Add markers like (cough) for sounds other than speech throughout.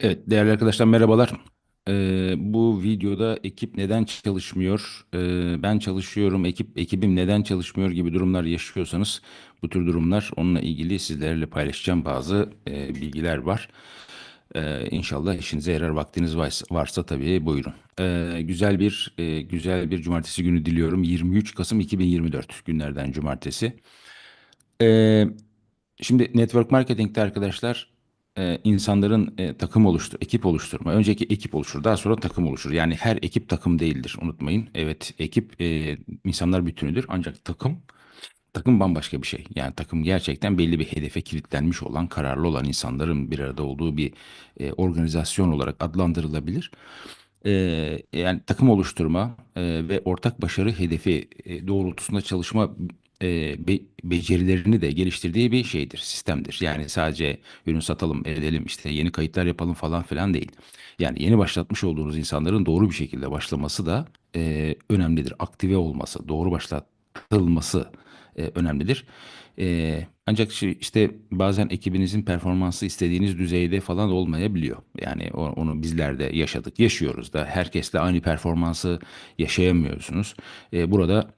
Evet, değerli arkadaşlar merhabalar. Ee, bu videoda ekip neden çalışmıyor, ee, ben çalışıyorum, ekip ekibim neden çalışmıyor gibi durumlar yaşıyorsanız bu tür durumlar onunla ilgili sizlerle paylaşacağım bazı e, bilgiler var. Ee, İnşallah işinize yarar vaktiniz varsa, varsa tabii buyurun. Ee, güzel bir e, güzel bir cumartesi günü diliyorum. 23 Kasım 2024 günlerden cumartesi. Ee, Şimdi network marketingte arkadaşlar e, insanların e, takım oluştur, ekip oluşturma. Önceki ekip oluşur, daha sonra takım oluşur. Yani her ekip takım değildir, unutmayın. Evet, ekip e, insanlar bütünüdür ancak takım takım bambaşka bir şey. Yani takım gerçekten belli bir hedefe kilitlenmiş olan, kararlı olan insanların bir arada olduğu bir e, organizasyon olarak adlandırılabilir. Ee, yani takım oluşturma e, ve ortak başarı hedefi e, doğrultusunda çalışma be- becerilerini de geliştirdiği bir şeydir, sistemdir. Yani sadece ürün satalım, edelim, işte yeni kayıtlar yapalım falan filan değil. Yani yeni başlatmış olduğunuz insanların doğru bir şekilde başlaması da e, önemlidir. Aktive olması, doğru başlatılması e, önemlidir. E, ancak işte bazen ekibinizin performansı istediğiniz düzeyde falan olmayabiliyor. Yani onu bizler de yaşadık, yaşıyoruz da. Herkesle aynı performansı yaşayamıyorsunuz. E, burada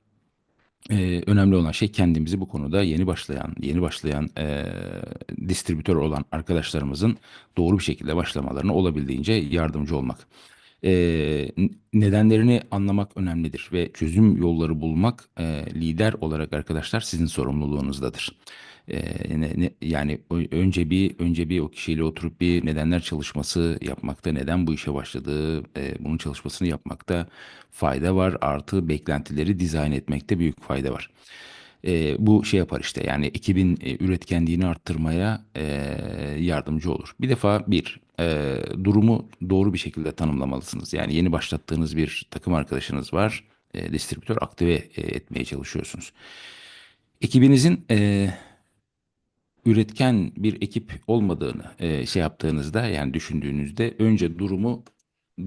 ee, önemli olan şey kendimizi bu konuda yeni başlayan, yeni başlayan e, distribütör olan arkadaşlarımızın doğru bir şekilde başlamalarına olabildiğince yardımcı olmak. N- nedenlerini anlamak önemlidir ve çözüm yolları bulmak e, lider olarak arkadaşlar sizin sorumluluğunuzdadır. Ne- yani önce bir önce bir o kişiyle oturup bir nedenler çalışması yapmakta, neden bu işe başladığı, e, bunun çalışmasını yapmakta fayda var. Artı beklentileri dizayn etmekte büyük fayda var. E, bu şey yapar işte yani ekibin e, üretkenliğini arttırmaya e, yardımcı olur. Bir defa bir e, durumu doğru bir şekilde tanımlamalısınız. Yani yeni başlattığınız bir takım arkadaşınız var. E, distribütör aktive e, etmeye çalışıyorsunuz. Ekibinizin e, üretken bir ekip olmadığını e, şey yaptığınızda yani düşündüğünüzde önce durumu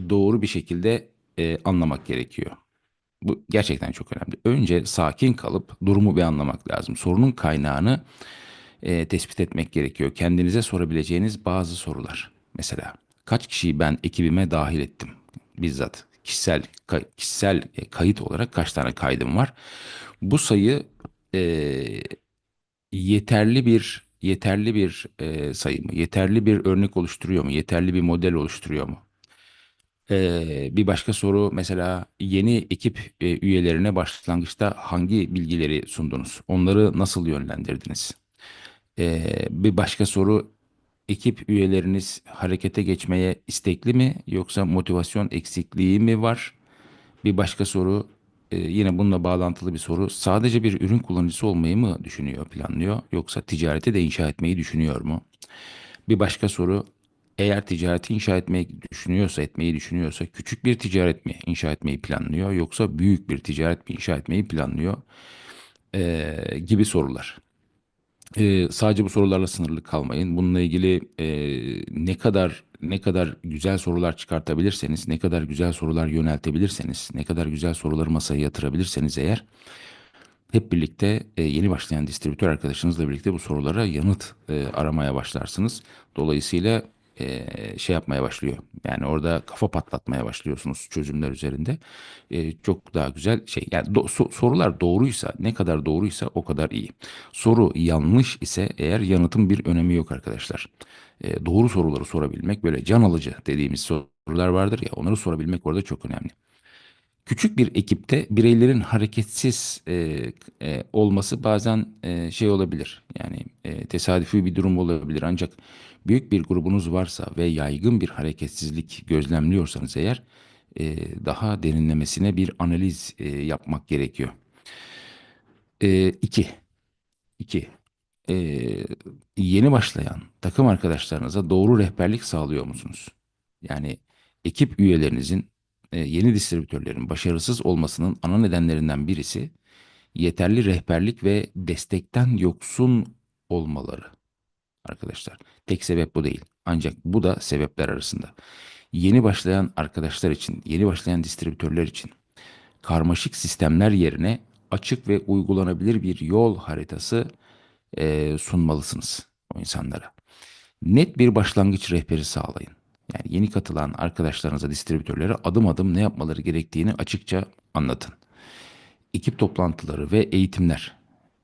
doğru bir şekilde e, anlamak gerekiyor. Bu gerçekten çok önemli. Önce sakin kalıp durumu bir anlamak lazım. Sorunun kaynağını e, tespit etmek gerekiyor. Kendinize sorabileceğiniz bazı sorular. Mesela kaç kişiyi ben ekibime dahil ettim? Bizzat kişisel ka- kişisel e, kayıt olarak kaç tane kaydım var? Bu sayı e, yeterli bir yeterli bir e, sayı mı? Yeterli bir örnek oluşturuyor mu? Yeterli bir model oluşturuyor mu? Ee, bir başka soru mesela yeni ekip e, üyelerine başlangıçta hangi bilgileri sundunuz? Onları nasıl yönlendirdiniz? Ee, bir başka soru ekip üyeleriniz harekete geçmeye istekli mi yoksa motivasyon eksikliği mi var? Bir başka soru e, yine bununla bağlantılı bir soru. Sadece bir ürün kullanıcısı olmayı mı düşünüyor, planlıyor yoksa ticareti de inşa etmeyi düşünüyor mu? Bir başka soru, eğer ticareti inşa etmeyi düşünüyorsa, etmeyi düşünüyorsa küçük bir ticaret mi inşa etmeyi planlıyor yoksa büyük bir ticaret mi inşa etmeyi planlıyor Ee, gibi sorular. Ee, sadece bu sorularla sınırlı kalmayın. Bununla ilgili e, ne kadar ne kadar güzel sorular çıkartabilirseniz, ne kadar güzel sorular yöneltebilirseniz, ne kadar güzel soruları masaya yatırabilirseniz eğer hep birlikte e, yeni başlayan distribütör arkadaşınızla birlikte bu sorulara yanıt e, aramaya başlarsınız. Dolayısıyla e, şey yapmaya başlıyor. Yani orada kafa patlatmaya başlıyorsunuz çözümler üzerinde. E, çok daha güzel şey. Yani sorular doğruysa, ne kadar doğruysa o kadar iyi. Soru yanlış ise eğer yanıtın bir önemi yok arkadaşlar. E, doğru soruları sorabilmek böyle can alıcı dediğimiz sorular vardır ya onları sorabilmek orada çok önemli. Küçük bir ekipte bireylerin hareketsiz e, e, olması bazen e, şey olabilir. Yani e, tesadüfi bir durum olabilir. Ancak büyük bir grubunuz varsa ve yaygın bir hareketsizlik gözlemliyorsanız eğer e, daha derinlemesine bir analiz e, yapmak gerekiyor. E, iki, iki. E, yeni başlayan takım arkadaşlarınıza doğru rehberlik sağlıyor musunuz? Yani ekip üyelerinizin e, yeni distribütörlerin başarısız olmasının ana nedenlerinden birisi yeterli rehberlik ve destekten yoksun olmaları arkadaşlar. Tek sebep bu değil. Ancak bu da sebepler arasında. Yeni başlayan arkadaşlar için, yeni başlayan distribütörler için karmaşık sistemler yerine açık ve uygulanabilir bir yol haritası e, sunmalısınız o insanlara. Net bir başlangıç rehberi sağlayın. Yani yeni katılan arkadaşlarınıza, distribütörlere adım adım ne yapmaları gerektiğini açıkça anlatın ekip toplantıları ve eğitimler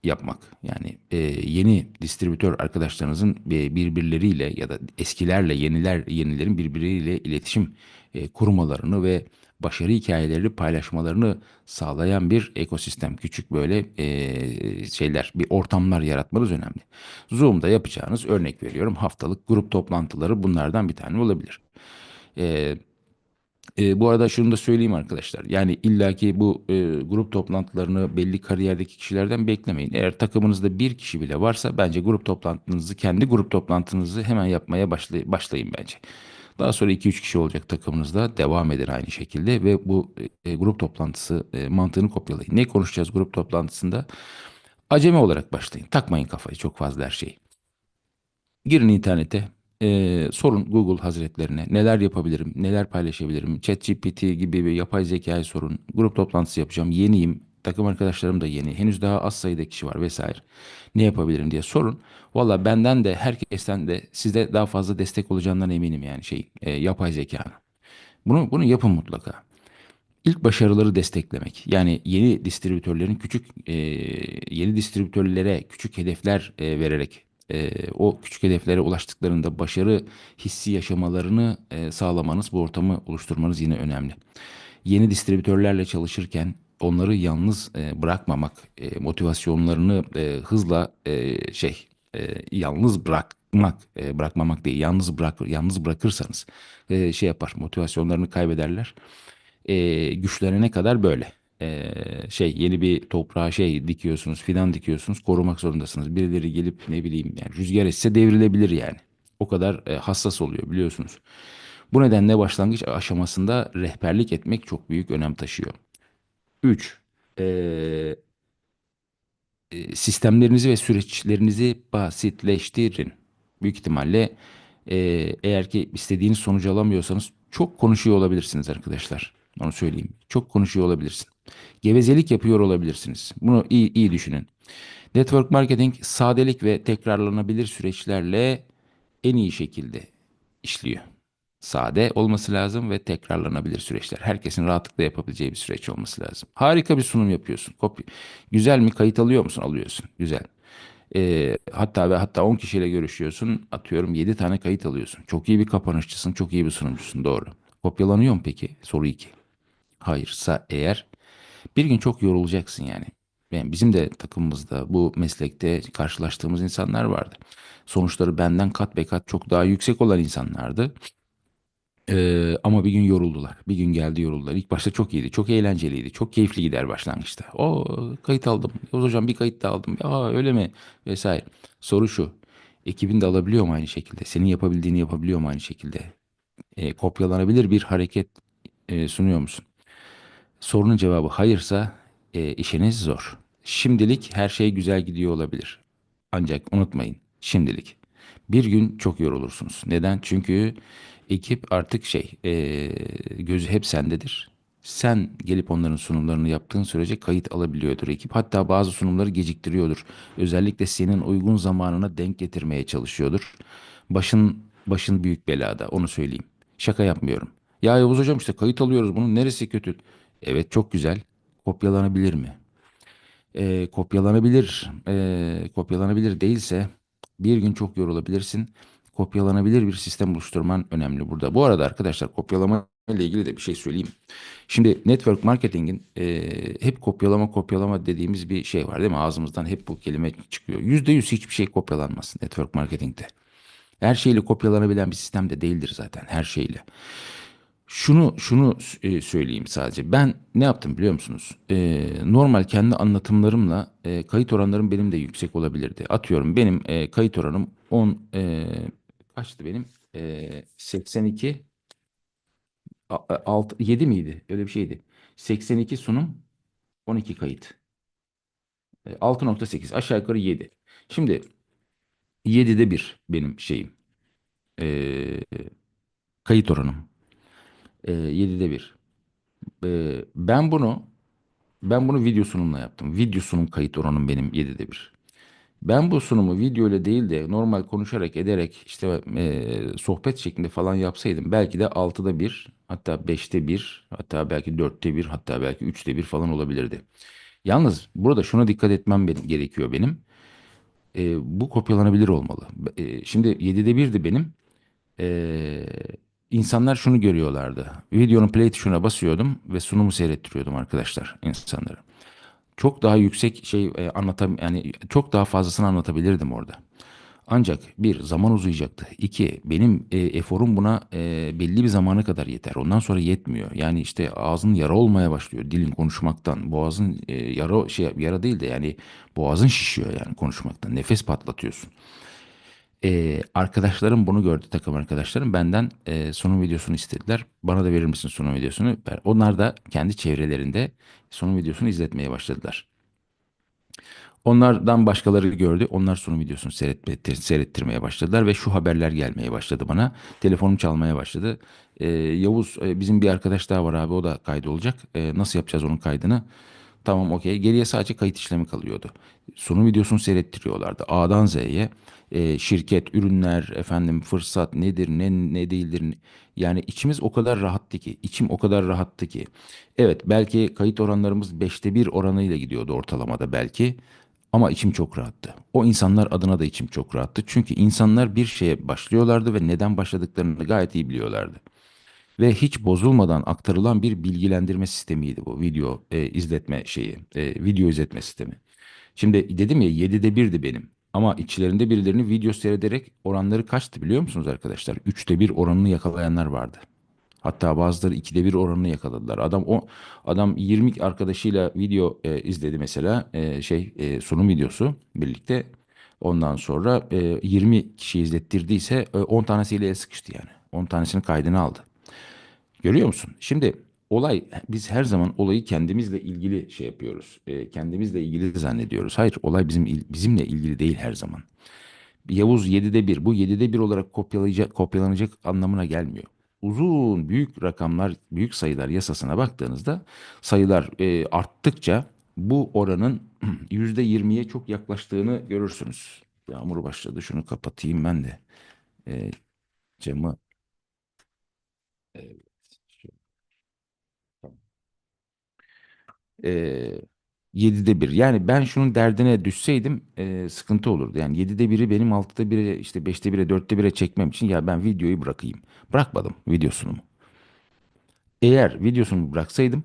yapmak. Yani e, yeni distribütör arkadaşlarınızın e, birbirleriyle ya da eskilerle yeniler yenilerin birbirleriyle iletişim e, kurmalarını ve başarı hikayeleri paylaşmalarını sağlayan bir ekosistem, küçük böyle e, şeyler, bir ortamlar yaratmanız önemli. Zoom'da yapacağınız örnek veriyorum haftalık grup toplantıları bunlardan bir tane olabilir. E, e, bu arada şunu da söyleyeyim arkadaşlar. Yani illaki bu e, grup toplantılarını belli kariyerdeki kişilerden beklemeyin. Eğer takımınızda bir kişi bile varsa bence grup toplantınızı, kendi grup toplantınızı hemen yapmaya başlay başlayın bence. Daha sonra iki üç kişi olacak takımınızda devam edin aynı şekilde ve bu e, grup toplantısı e, mantığını kopyalayın. Ne konuşacağız grup toplantısında? Acemi olarak başlayın. Takmayın kafayı çok fazla her şeyi. Girin internete, eee, sorun Google Hazretlerine neler yapabilirim, neler paylaşabilirim. ChatGPT gibi bir yapay zekayı sorun. Grup toplantısı yapacağım, yeniyim. Takım arkadaşlarım da yeni. Henüz daha az sayıda kişi var vesaire. Ne yapabilirim diye sorun. Valla benden de herkesten de size daha fazla destek olacağından eminim yani şey eee, yapay zekanın. Bunu bunu yapın mutlaka. İlk başarıları desteklemek. Yani yeni distribütörlerin küçük e, yeni distribütörlere küçük hedefler e, vererek e, o küçük hedeflere ulaştıklarında başarı hissi yaşamalarını e, sağlamanız, bu ortamı oluşturmanız yine önemli. Yeni distribütörlerle çalışırken onları yalnız e, bırakmamak, e, motivasyonlarını e, hızla e, şey e, yalnız bırakmak, e, bırakmamak değil, yalnız bırak yalnız bırakırsanız e, şey yapar, motivasyonlarını kaybederler e, güçlenene kadar böyle. Şey yeni bir toprağa şey dikiyorsunuz, fidan dikiyorsunuz, korumak zorundasınız. Birileri gelip ne bileyim yani rüzgar esse devrilebilir yani. O kadar hassas oluyor biliyorsunuz. Bu nedenle başlangıç aşamasında rehberlik etmek çok büyük önem taşıyor. 3 e, sistemlerinizi ve süreçlerinizi basitleştirin. Büyük ihtimalle eğer ki istediğiniz sonucu alamıyorsanız çok konuşuyor olabilirsiniz arkadaşlar. Onu söyleyeyim. Çok konuşuyor olabilirsin. Gevezelik yapıyor olabilirsiniz. Bunu iyi, iyi düşünün. Network marketing sadelik ve tekrarlanabilir süreçlerle en iyi şekilde işliyor. Sade olması lazım ve tekrarlanabilir süreçler. Herkesin rahatlıkla yapabileceği bir süreç olması lazım. Harika bir sunum yapıyorsun. Kopya. Güzel mi? Kayıt alıyor musun? Alıyorsun. Güzel. Ee, hatta ve hatta 10 kişiyle görüşüyorsun. Atıyorum 7 tane kayıt alıyorsun. Çok iyi bir kapanışçısın. Çok iyi bir sunumcusun. Doğru. Kopyalanıyor mu peki? Soru 2. Hayırsa eğer bir gün çok yorulacaksın yani. Yani bizim de takımımızda bu meslekte karşılaştığımız insanlar vardı. Sonuçları benden kat be kat çok daha yüksek olan insanlardı. Ee, ama bir gün yoruldular. Bir gün geldi yoruldular. İlk başta çok iyiydi. Çok eğlenceliydi. Çok keyifli gider başlangıçta. O kayıt aldım. Yavuz hocam bir kayıt da aldım. Aa öyle mi? Vesaire. Soru şu. Ekibin de alabiliyor mu aynı şekilde? Senin yapabildiğini yapabiliyor mu aynı şekilde? Ee, kopyalanabilir bir hareket e, sunuyor musun? Sorunun cevabı hayırsa e, işiniz zor. Şimdilik her şey güzel gidiyor olabilir. Ancak unutmayın şimdilik. Bir gün çok yorulursunuz. Neden? Çünkü ekip artık şey e, gözü hep sendedir. Sen gelip onların sunumlarını yaptığın sürece kayıt alabiliyordur ekip. Hatta bazı sunumları geciktiriyordur. Özellikle senin uygun zamanına denk getirmeye çalışıyordur. Başın başın büyük belada onu söyleyeyim. Şaka yapmıyorum. Ya Yavuz hocam işte kayıt alıyoruz bunun neresi kötü? Evet çok güzel. Kopyalanabilir mi? Ee, kopyalanabilir. Ee, kopyalanabilir değilse bir gün çok yorulabilirsin. Kopyalanabilir bir sistem oluşturman önemli burada. Bu arada arkadaşlar kopyalama ile ilgili de bir şey söyleyeyim. Şimdi network marketingin e, hep kopyalama kopyalama dediğimiz bir şey var değil mi? Ağzımızdan hep bu kelime çıkıyor. Yüzde yüz hiçbir şey kopyalanmaz network marketingte. Her şeyle kopyalanabilen bir sistem de değildir zaten her şeyle. Şunu şunu e, söyleyeyim sadece. Ben ne yaptım biliyor musunuz? E, normal kendi anlatımlarımla e, kayıt oranlarım benim de yüksek olabilirdi. Atıyorum benim e, kayıt oranım 10 e, kaçtı benim? E, 82 6 7 miydi? Öyle bir şeydi. 82 sunum 12 kayıt. E, 6.8 aşağı yukarı 7. Şimdi 7'de bir benim şeyim. E, kayıt oranım. E, 7'de bir. E, ben bunu ben bunu video sunumla yaptım. Video sunum kayıt oranım benim 7'de bir. Ben bu sunumu video ile değil de normal konuşarak ederek işte e, sohbet şeklinde falan yapsaydım belki de altıda bir hatta beşte bir hatta belki dörtte bir hatta belki üçte bir falan olabilirdi. Yalnız burada şuna dikkat etmem benim, gerekiyor benim. E, bu kopyalanabilir olmalı. E, şimdi 7'de 1'di benim. E, insanlar şunu görüyorlardı. Videonun play tuşuna basıyordum ve sunumu seyrettiriyordum arkadaşlar insanlara. Çok daha yüksek şey e, anlatam yani çok daha fazlasını anlatabilirdim orada. Ancak bir zaman uzayacaktı. İki benim e, eforum buna e, belli bir zamana kadar yeter. Ondan sonra yetmiyor. Yani işte ağzın yara olmaya başlıyor dilin konuşmaktan. Boğazın e, yara şey yara değil de yani boğazın şişiyor yani konuşmaktan. Nefes patlatıyorsun. E, arkadaşlarım bunu gördü takım arkadaşlarım benden e, sunum videosunu istediler. Bana da verir misin sunum videosunu? Onlar da kendi çevrelerinde sunum videosunu izletmeye başladılar. Onlardan başkaları gördü. Onlar sunum videosunu seyretme, seyrettirmeye başladılar ve şu haberler gelmeye başladı bana. Telefonum çalmaya başladı. Ee, Yavuz e, bizim bir arkadaş daha var abi o da kaydı olacak. Ee, nasıl yapacağız onun kaydını? Tamam okey. Geriye sadece kayıt işlemi kalıyordu. Sunum videosunu seyrettiriyorlardı. A'dan Z'ye e, şirket, ürünler, efendim fırsat nedir, ne ne değildir. Yani içimiz o kadar rahattı ki, içim o kadar rahattı ki. Evet belki kayıt oranlarımız beşte bir oranıyla gidiyordu ortalamada belki. Ama içim çok rahattı. O insanlar adına da içim çok rahattı. Çünkü insanlar bir şeye başlıyorlardı ve neden başladıklarını gayet iyi biliyorlardı. Ve hiç bozulmadan aktarılan bir bilgilendirme sistemiydi bu video e, izletme şeyi, e, video izletme sistemi. Şimdi dedim ya 7'de 1'di benim. Ama içlerinde birilerini video seyrederek oranları kaçtı biliyor musunuz arkadaşlar? Üçte bir oranını yakalayanlar vardı. Hatta bazıları ikide bir oranını yakaladılar. Adam o adam 20 arkadaşıyla video e, izledi mesela e, şey e, sunum videosu birlikte. Ondan sonra e, 20 kişi izlettirdiyse e, 10 tanesiyle sıkıştı yani. 10 tanesinin kaydını aldı. Görüyor musun? Şimdi olay biz her zaman olayı kendimizle ilgili şey yapıyoruz. E, kendimizle ilgili zannediyoruz. Hayır olay bizim bizimle ilgili değil her zaman. Yavuz 7'de 1. Bu 7'de 1 olarak kopyalayacak, kopyalanacak anlamına gelmiyor. Uzun büyük rakamlar, büyük sayılar yasasına baktığınızda sayılar e, arttıkça bu oranın (clears throat) %20'ye çok yaklaştığını görürsünüz. Yağmur başladı. Şunu kapatayım ben de. E, camı evet, şöyle, tamam. E, 7'de 1. Yani ben şunun derdine düşseydim e, sıkıntı olurdu. Yani 7'de biri benim 6'da 1'e işte 5'te 1'e 4'te 1'e çekmem için ya ben videoyu bırakayım. Bırakmadım videosunu. Eğer videosunu bıraksaydım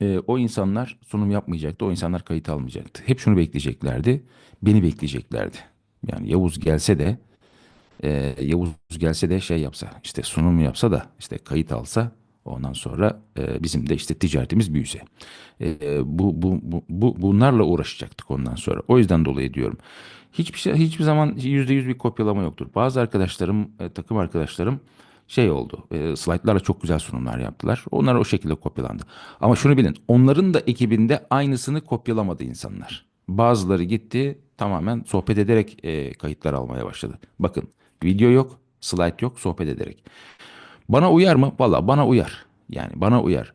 e, o insanlar sunum yapmayacaktı. O insanlar kayıt almayacaktı. Hep şunu bekleyeceklerdi. Beni bekleyeceklerdi. Yani Yavuz gelse de e, Yavuz gelse de şey yapsa işte sunum yapsa da işte kayıt alsa ondan sonra e, bizim de işte ticaretimiz büyüse. E, bu, bu, bu, bu bunlarla uğraşacaktık ondan sonra. O yüzden dolayı diyorum. Hiçbir şey hiçbir zaman yüzde yüz bir kopyalama yoktur. Bazı arkadaşlarım, e, takım arkadaşlarım şey oldu. E, slaytlarla çok güzel sunumlar yaptılar. Onlar o şekilde kopyalandı. Ama şunu bilin, onların da ekibinde aynısını kopyalamadı insanlar. Bazıları gitti tamamen sohbet ederek e, kayıtlar almaya başladı. Bakın video yok, slide yok, sohbet ederek. Bana uyar mı? Valla bana uyar. Yani bana uyar.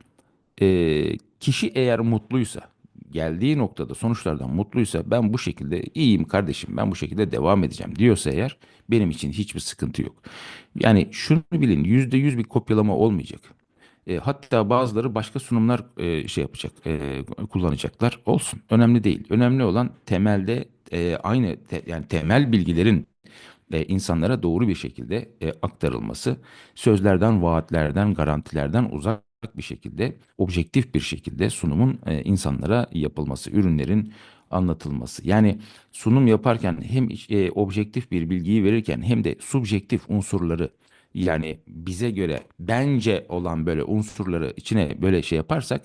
Ee, kişi eğer mutluysa, geldiği noktada sonuçlardan mutluysa ben bu şekilde iyiyim kardeşim ben bu şekilde devam edeceğim diyorsa eğer benim için hiçbir sıkıntı yok. Yani şunu bilin yüzde yüz bir kopyalama olmayacak. E, hatta bazıları başka sunumlar e, şey yapacak, e, kullanacaklar. Olsun. Önemli değil. Önemli olan temelde e, aynı te- yani temel bilgilerin e, insanlara doğru bir şekilde e, aktarılması, sözlerden, vaatlerden, garantilerden uzak bir şekilde, objektif bir şekilde sunumun e, insanlara yapılması, ürünlerin anlatılması. Yani sunum yaparken hem e, objektif bir bilgiyi verirken hem de subjektif unsurları yani bize göre bence olan böyle unsurları içine böyle şey yaparsak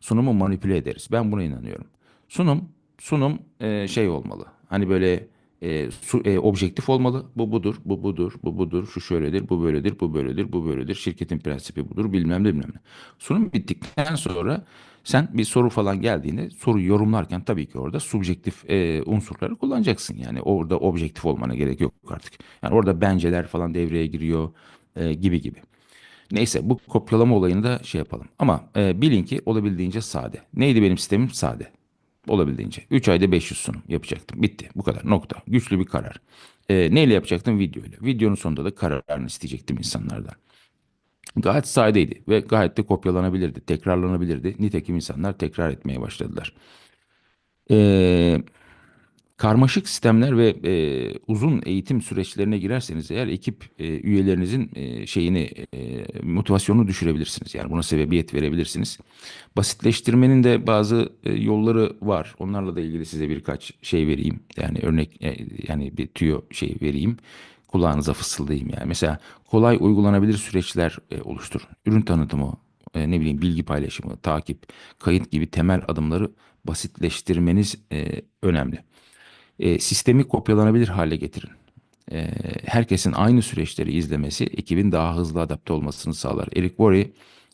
sunumu manipüle ederiz. Ben buna inanıyorum. Sunum sunum e, şey olmalı. Hani böyle e, su, e, objektif olmalı. Bu budur, bu budur, bu budur, şu şöyledir, bu böyledir, bu böyledir, bu böyledir. Şirketin prensibi budur, bilmem ne bilmem ne. Sunum bittikten sonra sen bir soru falan geldiğinde soruyu yorumlarken tabii ki orada subjektif e, unsurları kullanacaksın. Yani orada objektif olmana gerek yok artık. Yani orada benceler falan devreye giriyor e, gibi gibi. Neyse bu kopyalama olayını da şey yapalım. Ama e, bilin ki olabildiğince sade. Neydi benim sistemim? Sade. Olabildiğince. 3 ayda 500 sunum yapacaktım. Bitti. Bu kadar. Nokta. Güçlü bir karar. Ee, neyle yapacaktım? Video ile. Videonun sonunda da kararını isteyecektim insanlardan. Gayet sadeydi ve gayet de kopyalanabilirdi, tekrarlanabilirdi. Nitekim insanlar tekrar etmeye başladılar. Ee, karmaşık sistemler ve e, uzun eğitim süreçlerine girerseniz eğer ekip e, üyelerinizin e, şeyini e, motivasyonunu düşürebilirsiniz. Yani buna sebebiyet verebilirsiniz. Basitleştirmenin de bazı e, yolları var. Onlarla da ilgili size birkaç şey vereyim. Yani örnek e, yani bir tüyo şey vereyim. Kulağınıza fısıldayayım yani. Mesela kolay uygulanabilir süreçler e, oluşturun. Ürün tanıtımı, e, ne bileyim bilgi paylaşımı, takip, kayıt gibi temel adımları basitleştirmeniz e, önemli. E, sistemi kopyalanabilir hale getirin. E, herkesin aynı süreçleri izlemesi ekibin daha hızlı adapte olmasını sağlar. Eric Worre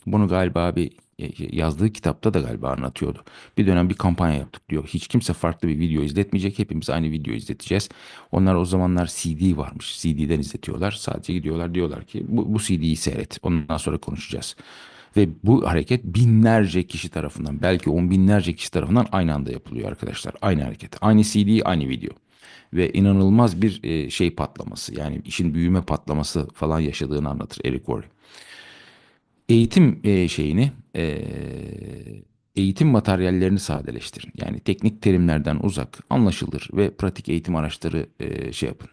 bunu galiba bir e, yazdığı kitapta da galiba anlatıyordu. Bir dönem bir kampanya yaptık diyor. Hiç kimse farklı bir video izletmeyecek. Hepimiz aynı video izleteceğiz. Onlar o zamanlar CD varmış. CD'den izletiyorlar. Sadece gidiyorlar diyorlar ki bu, bu CD'yi seyret. Ondan sonra konuşacağız. Ve bu hareket binlerce kişi tarafından belki on binlerce kişi tarafından aynı anda yapılıyor arkadaşlar. Aynı hareket. Aynı CD, aynı video. Ve inanılmaz bir e, şey patlaması yani işin büyüme patlaması falan yaşadığını anlatır Eric Worre. Eğitim e, şeyini e, eğitim materyallerini sadeleştirin. Yani teknik terimlerden uzak, anlaşılır ve pratik eğitim araçları şey yapın.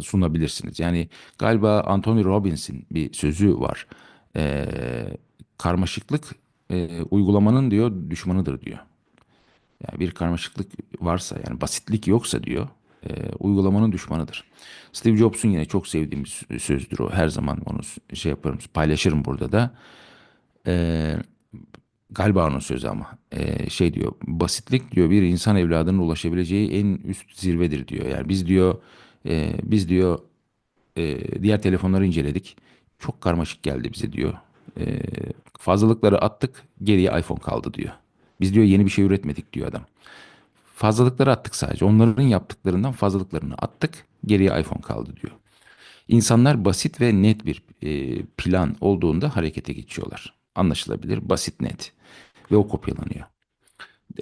Sunabilirsiniz. Yani galiba Anthony Robbins'in bir sözü var. E, karmaşıklık e, uygulamanın diyor düşmanıdır diyor. Yani bir karmaşıklık varsa yani basitlik yoksa diyor e, uygulamanın düşmanıdır. Steve Jobs'un yine çok sevdiğim bir sözdür o. Her zaman onu şey yaparım paylaşırım burada da. E, galiba onun sözü ama e, şey diyor basitlik diyor bir insan evladının ulaşabileceği en üst zirvedir diyor. Yani biz diyor e, biz diyor e, diğer telefonları inceledik. Çok karmaşık geldi bize diyor. E, fazlalıkları attık geriye iPhone kaldı diyor. Biz diyor yeni bir şey üretmedik diyor adam. Fazlalıkları attık sadece. Onların yaptıklarından fazlalıklarını attık. Geriye iPhone kaldı diyor. İnsanlar basit ve net bir e, plan olduğunda harekete geçiyorlar. Anlaşılabilir, basit, net. Ve o kopyalanıyor.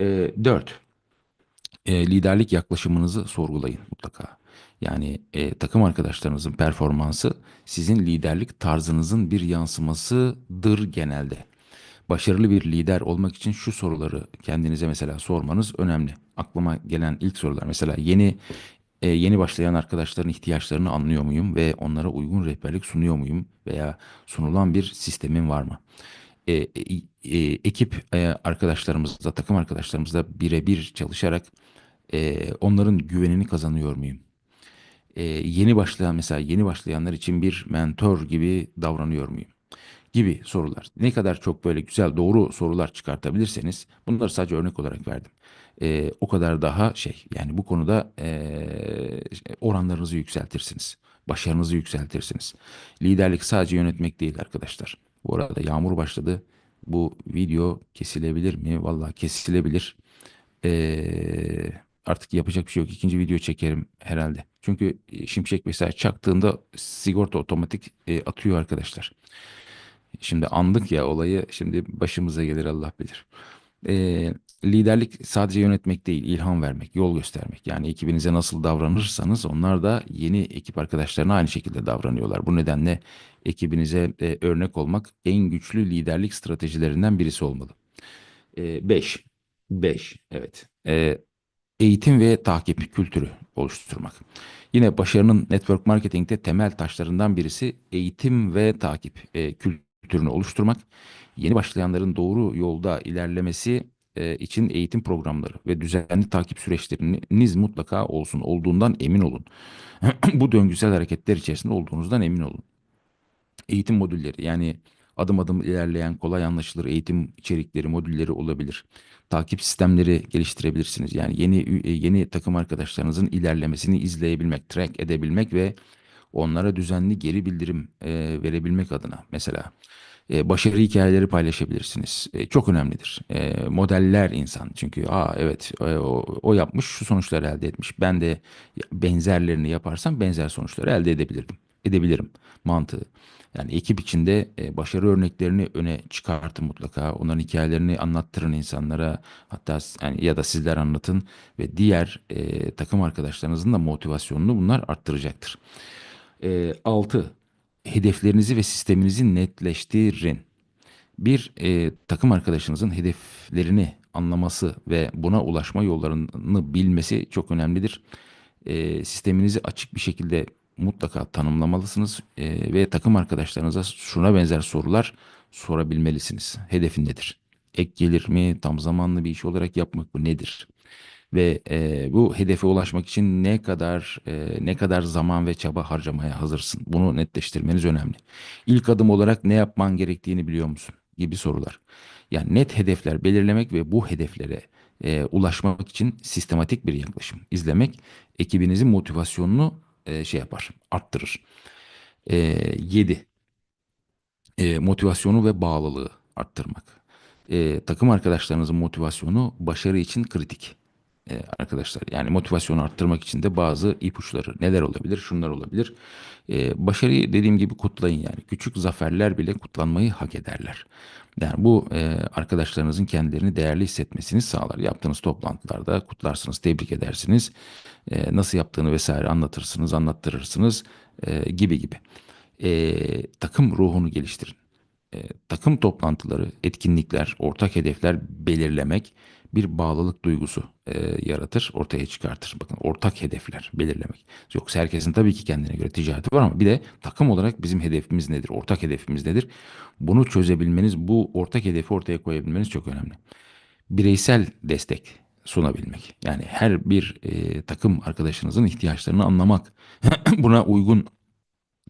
E, dört, e, liderlik yaklaşımınızı sorgulayın mutlaka. Yani e, takım arkadaşlarınızın performansı sizin liderlik tarzınızın bir yansımasıdır genelde. Başarılı bir lider olmak için şu soruları kendinize mesela sormanız önemli. Aklıma gelen ilk sorular mesela yeni e, yeni başlayan arkadaşların ihtiyaçlarını anlıyor muyum ve onlara uygun rehberlik sunuyor muyum veya sunulan bir sistemim var mı? E, e, e, ekip e, arkadaşlarımızla, takım arkadaşlarımızla birebir çalışarak e, onların güvenini kazanıyor muyum? E, yeni başlayan mesela yeni başlayanlar için bir mentor gibi davranıyor muyum? gibi sorular. Ne kadar çok böyle güzel doğru sorular çıkartabilirseniz bunları sadece örnek olarak verdim. Ee, o kadar daha şey yani bu konuda ee, oranlarınızı yükseltirsiniz. Başarınızı yükseltirsiniz. Liderlik sadece yönetmek değil arkadaşlar. Bu arada yağmur başladı. Bu video kesilebilir mi? Vallahi kesilebilir. Ee, artık yapacak bir şey yok. İkinci video çekerim herhalde. Çünkü şimşek vesaire çaktığında sigorta otomatik e, atıyor arkadaşlar. Şimdi andık ya olayı şimdi başımıza gelir Allah bilir. Ee, liderlik sadece yönetmek değil, ilham vermek, yol göstermek. Yani ekibinize nasıl davranırsanız onlar da yeni ekip arkadaşlarına aynı şekilde davranıyorlar. Bu nedenle ekibinize e, örnek olmak en güçlü liderlik stratejilerinden birisi olmalı. 5. 5. Evet. Ee, eğitim ve takip kültürü oluşturmak. Yine başarının network marketingte temel taşlarından birisi eğitim ve takip e, kültürü kültürünü oluşturmak, yeni başlayanların doğru yolda ilerlemesi e, için eğitim programları ve düzenli takip süreçleriniz mutlaka olsun. Olduğundan emin olun. (clears throat) Bu döngüsel hareketler içerisinde olduğunuzdan emin olun. Eğitim modülleri yani adım adım ilerleyen kolay anlaşılır eğitim içerikleri, modülleri olabilir. Takip sistemleri geliştirebilirsiniz. Yani yeni yeni takım arkadaşlarınızın ilerlemesini izleyebilmek, track edebilmek ve onlara düzenli geri bildirim e, verebilmek adına mesela e, başarı hikayeleri paylaşabilirsiniz. E, çok önemlidir. E, modeller insan çünkü aa evet e, o, o yapmış şu sonuçları elde etmiş. Ben de benzerlerini yaparsam benzer sonuçları elde edebilirdim. edebilirim mantığı. Yani ekip içinde e, başarı örneklerini öne çıkartın mutlaka. Onların hikayelerini anlattırın insanlara. Hatta yani ya da sizler anlatın ve diğer e, takım arkadaşlarınızın da motivasyonunu bunlar arttıracaktır. E, 6. Hedeflerinizi ve sisteminizi netleştirin. Bir e, takım arkadaşınızın hedeflerini anlaması ve buna ulaşma yollarını bilmesi çok önemlidir. E, sisteminizi açık bir şekilde mutlaka tanımlamalısınız e, ve takım arkadaşlarınıza şuna benzer sorular sorabilmelisiniz. Hedefin nedir? Ek gelir mi? Tam zamanlı bir iş olarak yapmak mı? Nedir? Ve e, bu hedefe ulaşmak için ne kadar e, ne kadar zaman ve çaba harcamaya hazırsın? Bunu netleştirmeniz önemli. İlk adım olarak ne yapman gerektiğini biliyor musun? Gibi sorular. Yani net hedefler belirlemek ve bu hedeflere e, ulaşmak için sistematik bir yaklaşım izlemek ekibinizin motivasyonunu e, şey yapar, arttırır. E, 7 e, motivasyonu ve bağlılığı arttırmak. E, takım arkadaşlarınızın motivasyonu başarı için kritik. E, arkadaşlar yani motivasyonu arttırmak için de bazı ipuçları neler olabilir? Şunlar olabilir. E, başarıyı dediğim gibi kutlayın yani. Küçük zaferler bile kutlanmayı hak ederler. Yani bu e, arkadaşlarınızın kendilerini değerli hissetmesini sağlar. Yaptığınız toplantılarda kutlarsınız, tebrik edersiniz. E, nasıl yaptığını vesaire anlatırsınız, anlattırırsınız e, gibi gibi. E, takım ruhunu geliştirin. E, takım toplantıları, etkinlikler, ortak hedefler belirlemek bir bağlılık duygusu e, yaratır, ortaya çıkartır. Bakın ortak hedefler belirlemek. Yoksa herkesin tabii ki kendine göre ticareti var ama bir de takım olarak bizim hedefimiz nedir? Ortak hedefimiz nedir? Bunu çözebilmeniz, bu ortak hedefi ortaya koyabilmeniz çok önemli. Bireysel destek sunabilmek. Yani her bir e, takım arkadaşınızın ihtiyaçlarını anlamak, (clears throat) buna uygun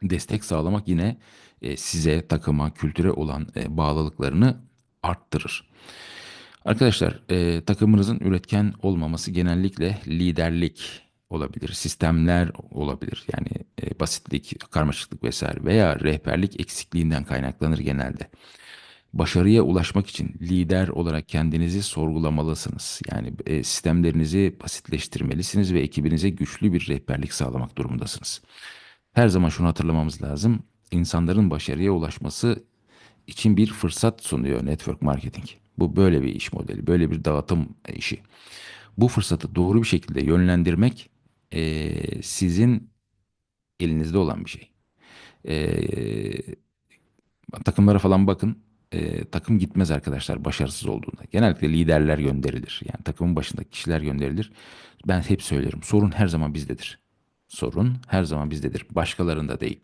destek sağlamak yine e, size, takıma, kültüre olan e, bağlılıklarını arttırır. Arkadaşlar, e, takımınızın üretken olmaması genellikle liderlik olabilir, sistemler olabilir. Yani e, basitlik, karmaşıklık vesaire veya rehberlik eksikliğinden kaynaklanır genelde. Başarıya ulaşmak için lider olarak kendinizi sorgulamalısınız. Yani e, sistemlerinizi basitleştirmelisiniz ve ekibinize güçlü bir rehberlik sağlamak durumundasınız. Her zaman şunu hatırlamamız lazım. İnsanların başarıya ulaşması için bir fırsat sunuyor network marketing. Bu böyle bir iş modeli, böyle bir dağıtım işi. Bu fırsatı doğru bir şekilde yönlendirmek eee, sizin elinizde olan bir şey. Eee, takımlara falan bakın. Eee, takım gitmez arkadaşlar başarısız olduğunda. Genellikle liderler gönderilir. Yani takımın başındaki kişiler gönderilir. Ben hep söylerim. Sorun her zaman bizdedir. Sorun her zaman bizdedir. Başkalarında değil.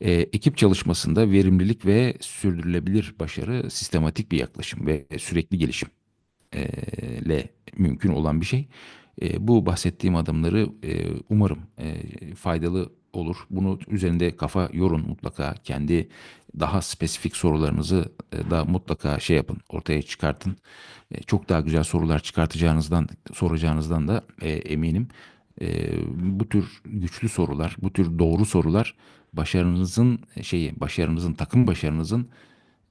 Ee, ekip çalışmasında verimlilik ve sürdürülebilir başarı sistematik bir yaklaşım ve sürekli gelişim e, ile mümkün olan bir şey. E, bu bahsettiğim adımları e, umarım e, faydalı olur. Bunu üzerinde kafa yorun mutlaka. Kendi daha spesifik sorularınızı e, da mutlaka şey yapın, ortaya çıkartın. E, çok daha güzel sorular çıkartacağınızdan, soracağınızdan da e, eminim. E, bu tür güçlü sorular, bu tür doğru sorular başarınızın şeyi, başarınızın, takım başarınızın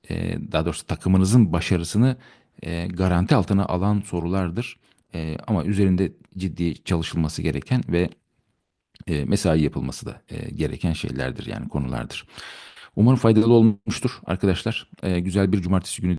e, daha doğrusu takımınızın başarısını e, garanti altına alan sorulardır. E, ama üzerinde ciddi çalışılması gereken ve e, mesai yapılması da e, gereken şeylerdir yani konulardır. Umarım faydalı olmuştur arkadaşlar. E, güzel bir cumartesi günü